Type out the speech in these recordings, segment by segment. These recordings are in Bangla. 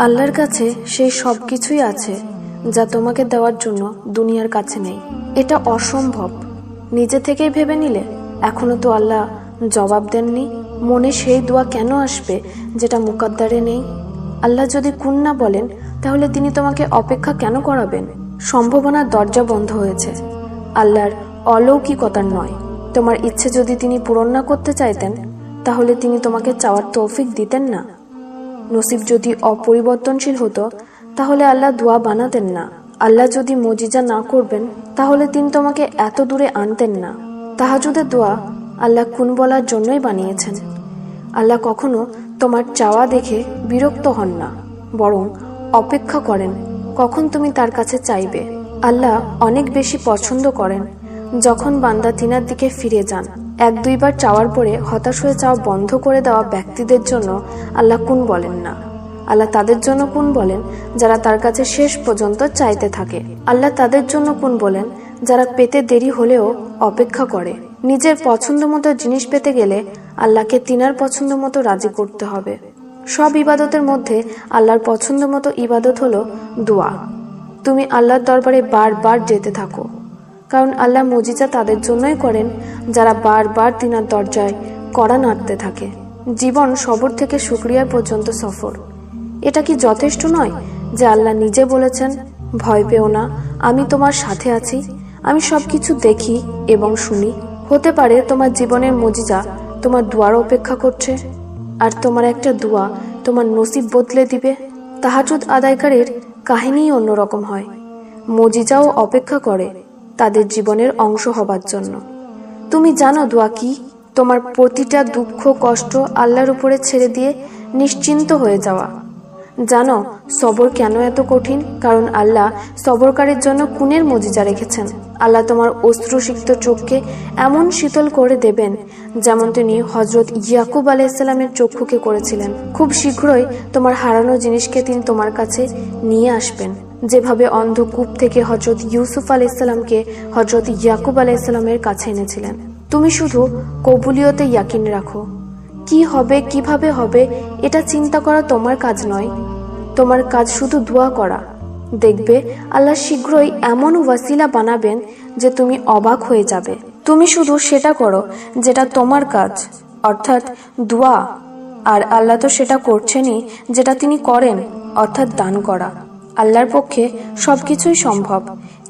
আল্লাহর কাছে সেই সব কিছুই আছে যা তোমাকে দেওয়ার জন্য দুনিয়ার কাছে নেই। এটা অসম্ভব। নিজে থেকেই ভেবে নিলে এখনও তো আল্লাহ জবাব দেননি। মনে সেই দোয়া কেন আসবে যেটা মুকাদ্দারে নেই? আল্লাহ যদি কুন না বলেন, তাহলে তিনি তোমাকে অপেক্ষা কেন করাবেন? সম্ভাবনার দরজা বন্ধ হয়েছে। আল্লাহর অলৌকিকতার নয়। তোমার ইচ্ছে যদি তিনি পূরণ না করতে চাইতেন, তাহলে তিনি তোমাকে চাওয়ার তৌফিক দিতেন না। নসিব যদি অপরিবর্তনশীল হতো, তাহলে আল্লাহ দোয়া বানাতেন না। আল্লাহ যদি মজিজা না করবেন, তাহলে তিনি তোমাকে এত দূরে আনতেন না। তাহাজুদের দোয়া আল্লাহ কুন বলার জন্যই বানিয়েছেন। আল্লাহ কখনো তোমার চাওয়া দেখে বিরক্ত হন না, বরং অপেক্ষা করেন, কখন তুমি তার কাছে চাইবে। আল্লাহ অনেক বেশি পছন্দ করেন, যখন বান্দা তিনার দিকে ফিরে যান। এক দুইবার চাওয়ার পরে হতাশ হয়ে চাওয়া বন্ধ করে দেওয়া ব্যক্তিদের জন্য আল্লাহ কুন বলেন না। আল্লাহ তাদের জন্য কোন বলেন, যারা তার কাছে শেষ পর্যন্ত চাইতে থাকে। আল্লাহ তাদের জন্য কোন বলেন, যারা পেতে দেরি হলেও অপেক্ষা করে। নিজের পছন্দ মতো জিনিস পেতে গেলে আল্লাহকে তিনার পছন্দ মতো রাজি করতে হবে। সব ইবাদতের মধ্যে আল্লাহর পছন্দ মতো ইবাদত হলো দোয়া। তুমি আল্লাহর দরবারে বারবার যেতে থাকো। কারণ আল্লাহ মজিজা তাদের জন্যই করেন, যারা বারবার তিনার দরজায় কড়া নাড়তে থাকে। জীবন সবর থেকে শুক্রিয়ার পর্যন্ত সফর। এটা কি যথেষ্ট নয় যে আল্লাহ নিজে বলেছেন, ভয় পেও না, আমি তোমার সাথে আছি, আমি সবকিছু দেখি এবং শুনি হতে পারে তোমার জীবনের মজিজা তোমার দুয়ার অপেক্ষা করছে, আর তোমার একটা দোয়া তোমার নসিব বদলে দিবে। তাহাজুদ আদায়কারীর কাহিনী অন্যরকম হয়। মজিজাও অপেক্ষা করে তাদের জীবনের অংশ হবার জন্য। তুমি জানো দোয়া কি? তোমার প্রতিটা দুঃখ, কষ্ট আল্লাহর উপরে ছেড়ে দিয়ে নিশ্চিন্ত হয়ে যাওয়া। জানো, সবর কেন এত কঠিন? কারণ আল্লাহ সবরকারীর জন্য কুনের মজিজা রেখেছেন। আল্লাহ তোমার অশ্রুসিক্ত চোখকে এমন শীতল করে দেবেন, যেমন তিনি হজরত ইয়াকুব আলাইসাল্লামের চক্ষুকে করেছিলেন। খুব শীঘ্রই তোমার হারানো জিনিসকে তিনি তোমার কাছে নিয়ে আসবেন। যেভাবে অন্ধকূপ থেকে হজরত ইউসুফ আলাইসাল্লামকে হজরত ইয়াকুব আলাইসাল্লামের কাছে এনেছিলেন। তুমি শুধু কবুলিয়তে ইয়াকিন রাখো। কি হবে, কীভাবে হবে, এটা চিন্তা করা তোমার কাজ নয়। তোমার কাজ শুধু দোয়া করা। দেখবে, আল্লাহ শীঘ্রই এমন ওয়াসিলা বানাবেন যে তুমি অবাক হয়ে যাবে। তুমি শুধু সেটা করো যেটা তোমার কাজ, অর্থাৎ দোয়া। আর আল্লাহ তো সেটা করছেনই যেটা তিনি করেন, অর্থাৎ দান করা। আল্লাহর পক্ষে সবকিছুই সম্ভব।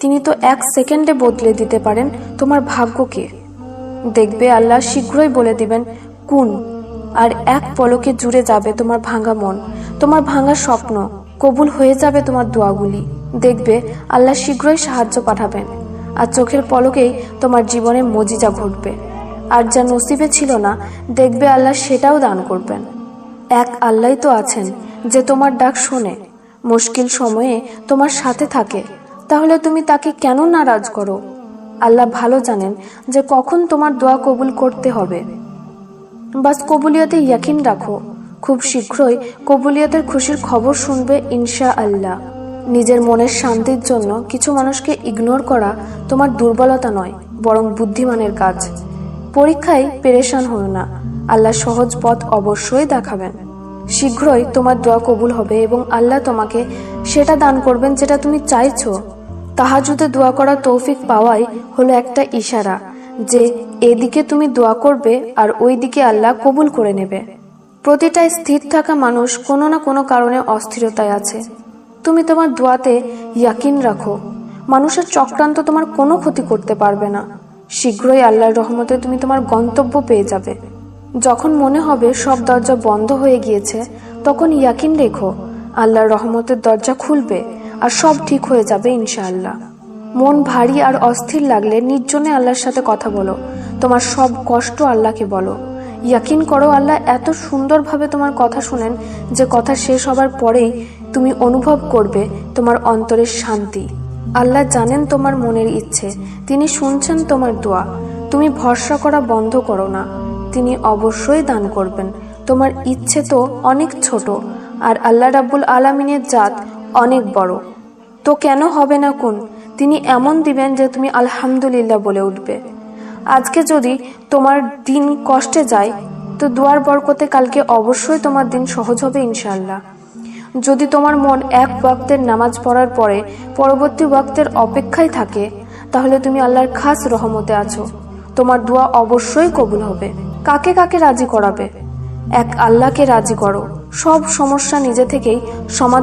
তিনি তো এক সেকেন্ডে বদলে দিতে পারেন, তোমার ভাগ্যকে দেখবে আল্লাহ শীঘ্রই বলে দিবেন, কুন, আর এক পলকে জুড়ে যাবে তোমার ভাঙা মন। তোমার ভাঙা স্বপ্ন কবুল হয়ে যাবে তোমার দোয়াগুলি। দেখবে আল্লাহ শীঘ্রই সাহায্য পাঠাবেন। আর চোখের পলকেই তোমার জীবনে মজিজা ঘটবে। আর যা নসিবে ছিল না, দেখবে আল্লাহ সেটাও দান করবেন। এক আল্লাহ তো আছেন, যে তোমার ডাক শোনে। মুশকিল সময়ে তোমার সাথে থাকে। তাহলে তুমি তাকে কেন নারাজ করো? আল্লাহ ভালো জানেন যে কখন তোমার দোয়া কবুল করতে হবে। বাস কবুলিয়তে ইয়াকিন রাখো। খুব শীঘ্রই কবুলিয়তের খুশির খবর শুনবে ইনশা আল্লাহ নিজের মনের শান্তির জন্য কিছু মানুষকে ইগনোর করা তোমার দুর্বলতা নয়, বরং বুদ্ধিমানের কাজ। পরীক্ষায় পেরেশান হও না। আল্লাহ সহজ পথ অবশ্যই দেখাবেন। শীঘ্রই তোমার দোয়া কবুল হবে এবং আল্লাহ তোমাকে সেটা দান করবেন যেটা তুমি চাইছো। তাহাজুদে দোয়া করা তৌফিক পাওয়াই হলো একটা ইশারা যে এদিকে তুমি দোয়া করবে আর ওই দিকে আল্লাহ কবুল করে নেবে। প্রতিটা স্থির থাকা মানুষ কোনো না কোনো কারণে অস্থিরতায় আছে। তুমি তোমার দোয়াতে ইয়াকিন রাখো। মানুষের চক্রান্ত তোমার কোনো ক্ষতি করতে পারবে না। শীঘ্রই আল্লাহর রহমতে তুমি তোমার গন্তব্য পেয়ে যাবে। যখন মনে হবে সব দরজা বন্ধ হয়ে গিয়েছে, তখন ইয়াকিন রেখো আল্লাহর রহমতের দরজা খুলবে আর সব ঠিক হয়ে যাবে ইনশাআল্লাহ। মন ভারী আর অস্থির লাগলে নির্জনে আল্লাহর সাথে কথা বলো, তোমার সব কষ্ট আল্লাহকে বলো। ইয়াকিন করো, আল্লাহ এত সুন্দরভাবে তোমার কথা শুনেন যে কথা শেষ হবার পরেই তুমি অনুভব করবে তোমার অন্তরের শান্তি। আল্লাহ জানেন তোমার মনের ইচ্ছে, তিনি শুনছেন তোমার দোয়া। তুমি ভরসা করা বন্ধ করো না। তিনি অবশ্যই দান করবেন। তোমার ইচ্ছে তো অনেক ছোট, আর আল্লাহ রাব্বুল আলামিনের জাত অনেক বড়। তো কেন হবে না কোন? তিনি এমন দিবেন যে তুমি আলহামদুলিল্লাহ বলে উঠবে। আজকে যদি তোমার দিন কষ্টে যায়, তো দুয়ার বরকতে কালকে অবশ্যই তোমার দিন সহজ হবে ইনশাল্লাহ যদি তোমার মন এক ওয়াক্তের নামাজ পড়ার পরে পরবর্তী ওয়াক্তের অপেক্ষায় থাকে, তাহলে তুমি আল্লাহর খাস রহমতে আছো। তোমার দোয়া অবশ্যই কবুল হবে। কাকে কাকে রাজি করাবে? এক আল্লাহকে রাজি করো। সব সমস্যা নিজে থেকেই সমাধান